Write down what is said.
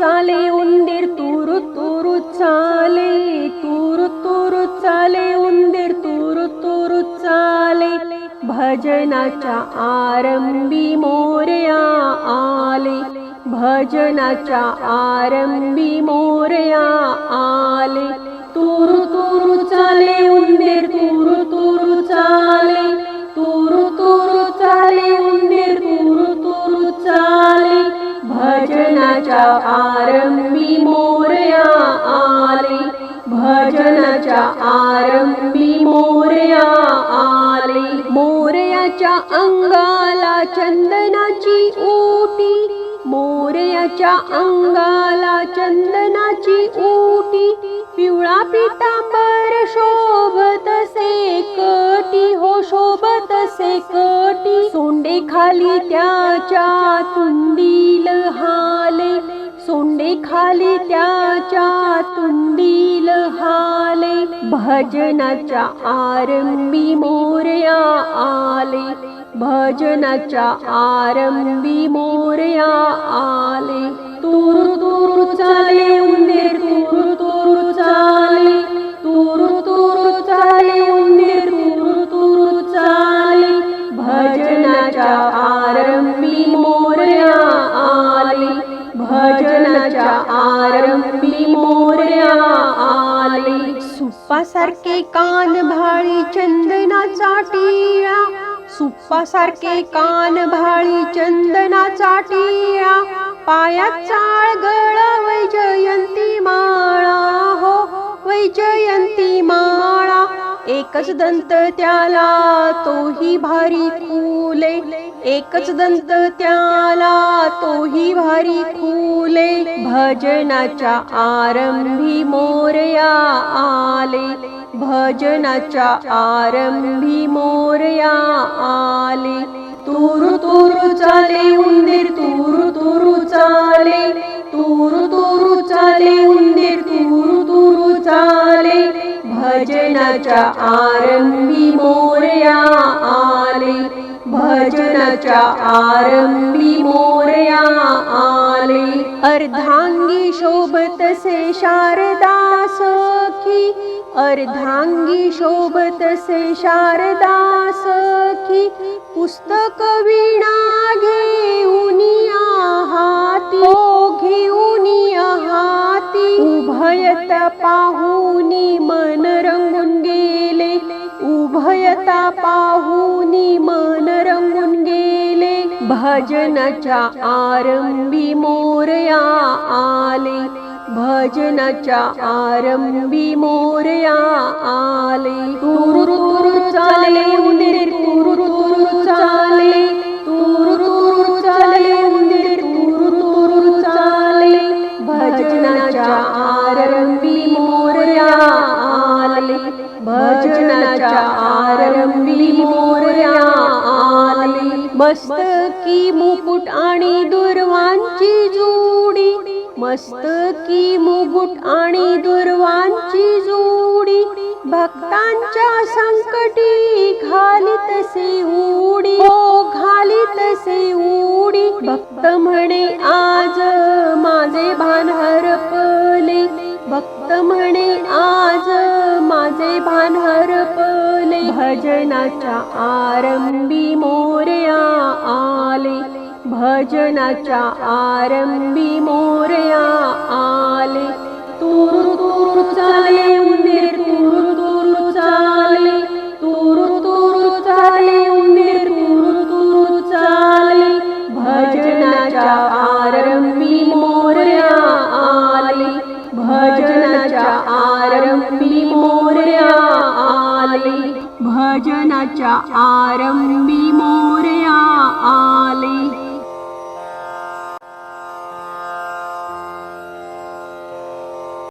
चाले उंदीर तुरु तुरु चाले तुरु तुरु चाले उंदीर तुरु तुरु चाले भजनाच्या आरंभी मोरया आले भजनाच्या आरंभी मोरया आले. भजनाच्या आरंभी मोरया आले. भजनाच्या आरंभी मोरया आले. मोरयाच्या अंगाला चंदनाची ओटी मोरयाच्या अंगाला चंदनाची ओटी पिवळा पितांबर शो सोंडे खाली त्याच्या तुंडील हाले. सोंडे खाली त्याच्या तुंडील हाले. भजनाच्या आरंभी मोरया आले. भजनाच्या आरंभी मोरया आले. भजनाच्या आरंभी मोर्या आले. सुप्पासारखे कान भाळी चंदनाचा टिळा. सुप्पासारखे कान भाळी चंदनाचा टिळा. पायात चाळ गळा वैजयंती माळा. हो वैजयंती माळा. एकच दंत त्याला तोही भारी कुले एकच दंत त्याला तोही भारी फुले भजनाच्या आरंभी मोरया आले भजनाच्या आरंभी मोरया आले. तुरु तुरु चाले उंदीर तुरु तुरु चाले तुरु तुरु चाले उंदीर तुरु तुरु चाले भजनाच्या आरंभी मोरया आले. भजनाच्या आरंभी मोरया आले. अर्धांगी शोभतसे शारदा सखी. अर्धांगी शोभतसे शारदा सखी. पुस्तक विणा घेऊन हाती. हो घेऊन हाती. उभयत पाहुनी मन करता पाहुनी मन रंगून गेले. भजनाच्या आरंभी मोरया आले. भजनाच्या आरंभी मोरया आले. मस्तकी मुकुट आणि दुर्वांची जोडी. मस्तकी मुकुट आणि दुर्वांची जोडी. भक्तांच्या संकटी घालीत से उडी. हो घालीत से उडी. भक्त म्हणे आ भजनाच्या आरंभी मोरया आले. भजनाच्या आरंभी मोरया आले. तुरु तुरु चाले भजनाच्या आरंभी मोरया आले